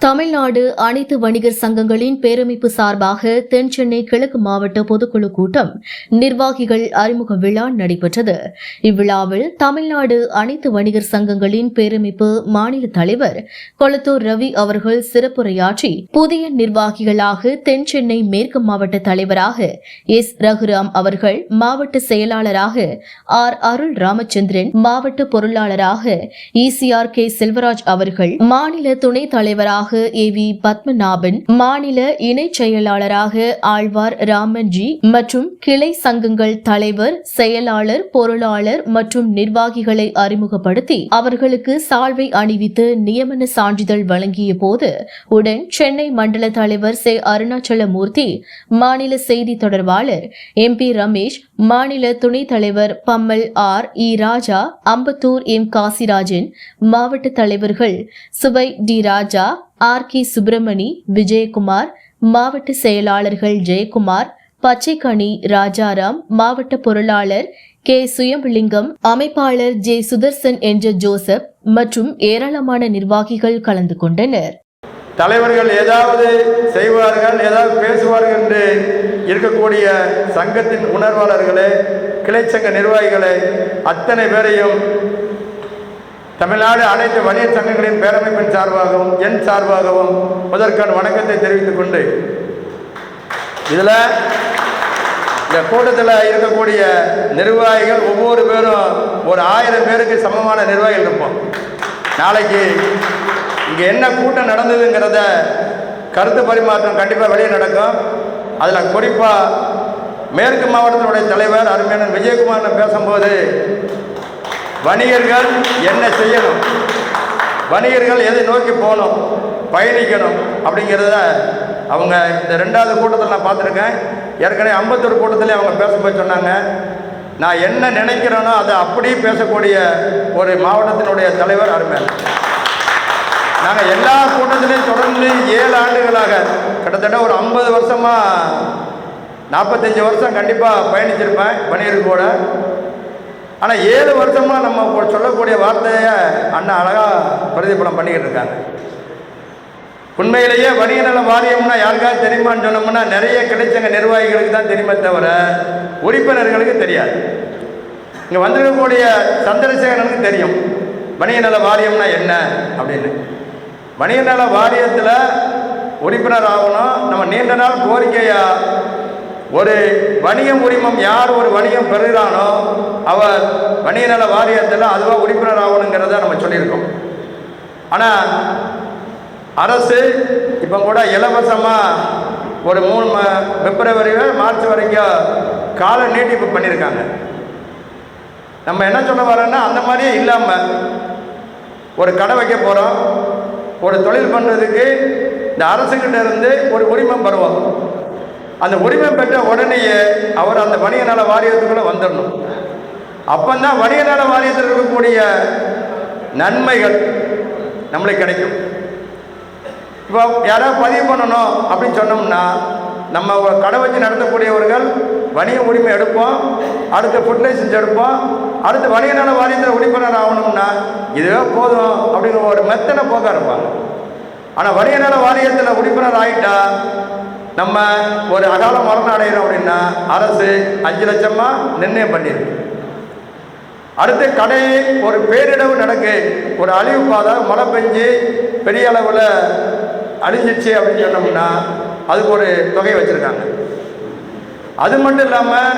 தமிழ்நாடு அனைத்து வணிகர் சங்கங்களின் பேரமைப்பு சார்பாக தென் சென்னை கிழக்கு மாவட்ட பொதுக்குழு கூட்டம் நிர்வாகிகள் அறிமுக விழா நடைபெற்றது. இவ்விழாவில் தமிழ்நாடு அனைத்து வணிகர் சங்கங்களின் பேரமைப்பு மாநில தலைவர் கொளத்தூர் ரவி அவர்கள் சிறப்புரையாற்றி புதிய நிர்வாகிகளாக தென் சென்னை மேற்கு மாவட்ட தலைவராக எஸ். ரகுராம் அவர்கள் மாவட்ட செயலாளராக ஆர். அருள் ராமச்சந்திரன் மாவட்ட பொருளாளராக இசிஆர் கே. செல்வராஜ் அவர்கள் மாநில துணைத் தலைவராக செயலாளராக ஏ வி பத்மநாபன் மாநில இணைச் செயலாளராக ஆழ்வார் ராமன்ஜி மற்றும் கிளை சங்கங்கள் தலைவர் செயலாளர் பொருளாளர் மற்றும் நிர்வாகிகளை அறிமுகப்படுத்தி அவர்களுக்கு சால்வை அணிவித்து நியமன சான்றிதழ் வழங்கிய போது உடன் சென்னை மண்டல தலைவர் சே. அருணாச்சலமூர்த்தி மாநில செய்தி தொடர்பாளர் எம். பி. ரமேஷ் மாநில துணைத் தலைவர் Pammal R. E. Raja Ambattur M. Kasirajan மாவட்ட தலைவர்கள் சுவை T. Raja R. K. Subramani Vijayakumar மாவட்ட செயலாளர்கள் ஜெயக்குமார் பச்சைக்கணி ராஜாராம் மாவட்ட பொருளாளர் கே. சுயம்பலிங்கம் அமைப்பாளர் ஜே. சுதர்சன் என்ற ஜோசப் மற்றும் ஏராளமான நிர்வாகிகள் கலந்து கொண்டனர். தலைவர்கள் ஏதாவது செய்வார்கள் ஏதாவது பேசுவார்கள் என்று இருக்கக்கூடிய சங்கத்தின் உணர்வாளர்களே கிளைச்சங்க நிர்வாகிகளே அத்தனை பேரையும் தமிழ்நாடு அனைத்து வணிக சங்கங்களின் பேரமைப்பின் சார்பாகவும் என் சார்பாகவும் முதற்கான வணக்கத்தை தெரிவித்துக் கொண்டு இதில் இந்த கூட்டத்தில் இருக்கக்கூடிய நிர்வாகிகள் ஒவ்வொரு பேரும் ஒரு ஆயிரம் பேருக்கு சமமான நிர்வாகிகள் இருப்போம். நாளைக்கு இங்கே என்ன கூட்டம் நடந்ததுங்கிறத கருத்து பரிமாற்றம் கண்டிப்பாக வெளியே நடக்கும். அதில் குறிப்பாக மேற்கு மாவட்டத்தினுடைய தலைவர் அருமையான விஜயகுமார் பேசும்போது வணிகர்கள் என்ன செய்யணும்? வணிகர்கள் எதை நோக்கி போகணும்? பயணிக்கணும் அப்படிங்கிறத அவங்க இந்த ரெண்டாவது கூட்டத்தில் நான் பார்த்துருக்கேன். ஏற்கனவே ஐம்பத்தொரு கூட்டத்திலே அவங்க பேசும்போது சொன்னாங்க. நான் என்ன நினைக்கிறேனோ அதை அப்படியே பேசக்கூடிய ஒரு மாவட்டத்தினுடைய தலைவர் அருமை. நாங்கள் எல்லா கூட்டத்திலையும் தொடர்ந்து ஏழு ஆண்டுகளாக கிட்டத்தட்ட ஒரு ஐம்பது வருஷமாக நாற்பத்தஞ்சு வருஷம் கண்டிப்பாக பயணிச்சிருப்பேன் வணிகர் கூட. ஆனால் ஏழு வருஷமாக நம்ம சொல்லக்கூடிய வார்த்தையை அண்ணா அழகாக பிரதிபலம் பண்ணிக்கிட்டு இருக்காங்க. உண்மையிலேயே வணிக நல வாரியம்னா யாருக்காவது தெரியுமான்னு சொன்னோம்னா நிறைய கிடைச்சங்க நிர்வாகிகளுக்கு தான் தெரியுமே தவிர உறுப்பினர்களுக்கு தெரியாது. இங்கே வந்திருக்கக்கூடிய சந்திரசேகரனுக்கு தெரியும். வணிக நல வாரியம்னா என்ன அப்படின்னு. வணிக நல வாரியத்தில் உறுப்பினர் ஆகணும். நம்ம நீண்ட நாள் கோரிக்கையாக ஒரு வணிகம் உரிமம் யார் ஒரு வணிகம் பெறுகிறானோ அவர் வணிக நல வாரியத்தில் அதுவாக உறுப்பினர் ஆகணுங்கிறத நம்ம சொல்லியிருக்கோம். ஆனால் அரசு இப்போ கூட இலவசமாக ஒரு மூணு ம பிப்ரவரி மார்ச் வரைக்கும் கால நீட்டிப்பு பண்ணியிருக்காங்க. நம்ம என்ன சொல்ல வரோன்னா அந்த மாதிரியே இல்லாமல் ஒரு கடை வைக்க போகிறோம் ஒரு தொழில் பண்ணுறதுக்கு இந்த அரசுக்கிட்ட இருந்து ஒரு உரிமம் பெறுவோம் அந்த உரிமை பெற்ற உடனேயே அவர் அந்த வணிக நல வாரியத்துக்குள்ளே வந்துடணும். அப்பந்தான் வணிக நல வாரியத்தில் இருக்கக்கூடிய நன்மைகள் நம்மளுக்கு கிடைக்கும். இப்போ யாராவது பதிவு பண்ணணும் அப்படின்னு சொன்னோம்னா நம்ம கடை வச்சு நடத்தக்கூடியவர்கள் வணிக உரிமை எடுப்போம் அடுத்து ஃபுட் லைசன்ஸ் எடுப்போம் அடுத்து வணிக நல வாரியத்தில் உறுப்பினர் ஆகணும்னா இதுவே போதும் அப்படிங்கிற ஒரு மெத்தனை போக்க இருப்பாங்க. ஆனால் வணிக நல வாரியத்தில் உறுப்பினர் ஆகிட்டா நம்ம ஒரு அகால மரணம் அடைகிறோம் அப்படின்னா அரசு அஞ்சு லட்சமாக நிர்ணயம் பண்ணியிருக்கு. அடுத்து கடை ஒரு பேரிடவு நடக்கு. ஒரு அழிவு பாதை மழை பெஞ்சு பெரிய அளவில் அழிஞ்சிச்சு அப்படின்னு சொன்னோம்னா அதுக்கு ஒரு தொகை வச்சுருக்காங்க. அது மட்டும் இல்லாமல்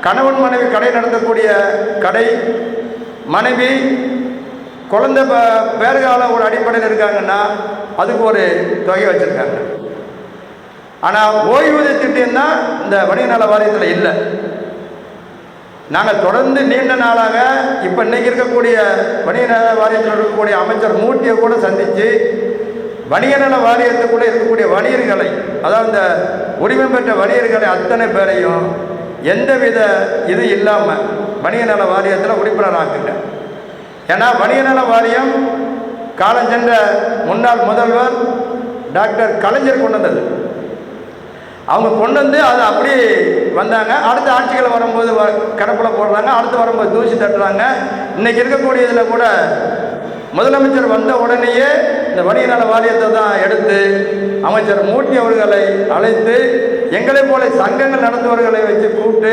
கணவன் மனைவி கடை நடத்தக்கூடிய கடை மனைவி குழந்தை ப- ஒரு அடிப்படையில் இருக்காங்கன்னா அதுக்கு ஒரு தொகை வச்சுருக்காங்க. ஆனால் ஓய்வூதிய திட்டம் தான் இந்த வணிக நல வாரியத்தில் இல்லை. நாங்கள் தொடர்ந்து நீண்ட நாளாக இப்போ இன்னைக்கு இருக்கக்கூடிய வணிக நல வாரியத்தில் இருக்கக்கூடிய அமைச்சர் மூட்டியை கூட சந்தித்து வணிக நல வாரியத்துக்குள்ளே இருக்கக்கூடிய வணிகர்களை அதாவது இந்த உரிமை பெற்ற வணிகர்களை அத்தனை பேரையும் எந்தவித இது இல்லாமல் வணிக நல வாரியத்தில் உறுப்பினர் ஏன்னா வணிக நல வாரியம் காலஞ்சென்ற முன்னாள் முதல்வர் டாக்டர் கலைஞர் கொண்டு வந்தது. அவங்க கொண்டு வந்து அது அப்படி வந்தாங்க. அடுத்த ஆட்சிகள் வரும்போது வ கடப்பில் போடுறாங்க. அடுத்து வரும்போது தூசி தட்டுறாங்க. இன்றைக்கி இருக்கக்கூடியதில் கூட முதலமைச்சர் வந்த உடனேயே இந்த வணிக நல வாரியத்தை தான் எடுத்து அமைச்சர் மூட்டி அவர்களை அழைத்து எங்களைப் போல சங்கங்கள் நடத்துவர்களை வச்சு கூப்பிட்டு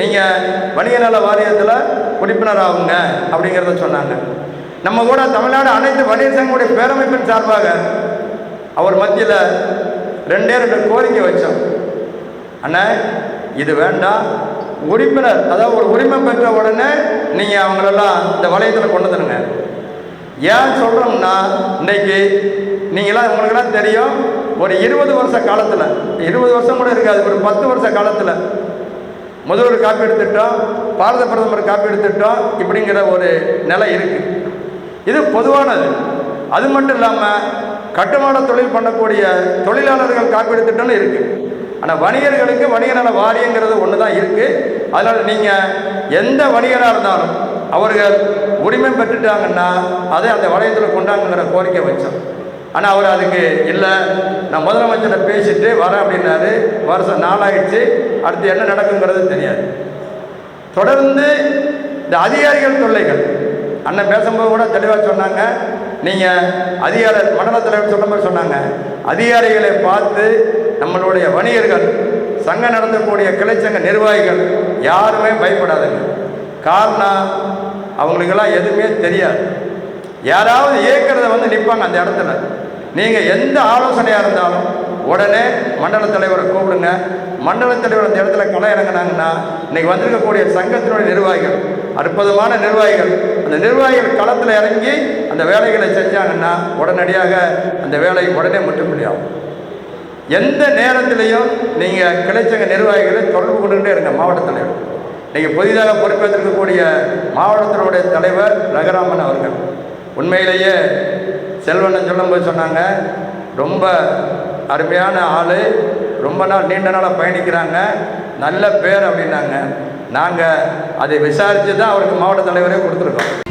நீங்கள் வணிக நல வாரியத்தில் உறுப்பினர் ஆகுங்க அப்படிங்கிறத சொன்னாங்க. நம்ம கூட தமிழ்நாடு அனைத்து வணிக சங்கங்களுடைய பேரமைப்பின் சார்பாக அவர் மத்தியில் ரெண்டே ரெண்டு கோரிக்கை வச்சோம். அண்ணா இது வேண்டாம். உறுப்பினர் அதாவது ஒரு உரிமை பெற்ற உடனே நீங்கள் அவங்களெல்லாம் இந்த வளையத்தில் கொண்டு வந்துடுங்க ஏன் சொல்கிறோம்னா இன்னைக்கு நீங்களாம் உங்களுக்கெல்லாம் தெரியும் ஒரு இருபது வருஷ காலத்தில் இருபது வருஷம் கூட இருக்காது ஒரு பத்து வருஷ காலத்தில் முதல்வர் காப்பீடு திட்டம் பாரத பிரதமர் காப்பீடு திட்டம் இப்படிங்கிற ஒரு நிலை இருக்குது இது பொதுவானது. அது மட்டும் இல்லாமல் கட்டுமான தொழில் பண்ணக்கூடிய தொழிலாளர்கள் காப்பீடு திட்டம்னு இருக்குது ஆனால் வணிகர்களுக்கு வணிக நல வாரியங்கிறது ஒன்று தான் இருக்குது அதனால் நீங்கள் எந்த வணிகராக இருந்தாலும் அவர்கள் உரிமை பெற்றுட்டாங்கன்னா அதை அந்த வளையத்தில் கொண்டாங்கிற கோரிக்கை வச்சோம். ஆனால் அவர் அதுக்கு இல்லை நான் முதலமைச்சரை பேசிட்டு வரேன் அப்படின்னாரு. வருஷம் நாளாயிடுச்சு. அடுத்து என்ன நடக்குங்கிறது தெரியாது. தொடர்ந்து இந்த அதிகாரிகள் தொல்லைகள். அண்ணன் பேசும்போது கூட தெளிவாக சொன்னாங்க. நீங்கள் அதிகார மண்டல தலைவர் சொன்ன மாதிரி சொன்னாங்க. அதிகாரிகளை பார்த்து நம்மளுடைய வணிகர்கள் சங்கம் நடத்தக்கூடிய கிளைச்சங்க நிர்வாகிகள் யாருமே பயப்படாதுங்க. காரணம் அவங்களுக்கெல்லாம் எதுவுமே தெரியாது. யாராவது இயக்கிறத வந்து நிற்பாங்க அந்த இடத்துல. நீங்கள் எந்த ஆலோசனையாக இருந்தாலும் உடனே மண்டல தலைவரை கூப்பிடுங்க. மண்டல தலைவர் அந்த இடத்துல களை இறங்கினாங்கன்னா இன்றைக்கி வந்திருக்கக்கூடிய சங்கத்தினுடைய நிர்வாகிகள் அற்புதமான நிர்வாகிகள் அந்த நிர்வாகிகள் களத்தில் இறங்கி அந்த வேலைகளை செஞ்சாங்கன்னா உடனடியாக அந்த வேலை உடனே முற்றுப்புள்ளி ஆகும். எந்த நேரத்திலையும் நீங்கள் கிளைச்சங்க நிர்வாகிகளை தொடர்பு கொண்டுகிட்டே இருங்க மாவட்ட தலைவர். நீங்கள் புதிதாக பொறுப்பேற்றிருக்கக்கூடிய மாவட்டத்தினுடைய தலைவர் ரகராமன் அவர்கள். உண்மையிலேயே செல்வண்ணன் சொல்லும்போது சொன்னாங்க ரொம்ப அருமையான ஆள் ரொம்ப நாள் நீண்ட நாளாக பயணிக்கிறாங்க நல்ல பேர் அப்படின்னாங்க. நாங்கள் அதை விசாரித்து தான் அவருக்கு மாவட்ட தலைவரே கொடுத்துருக்கோம்.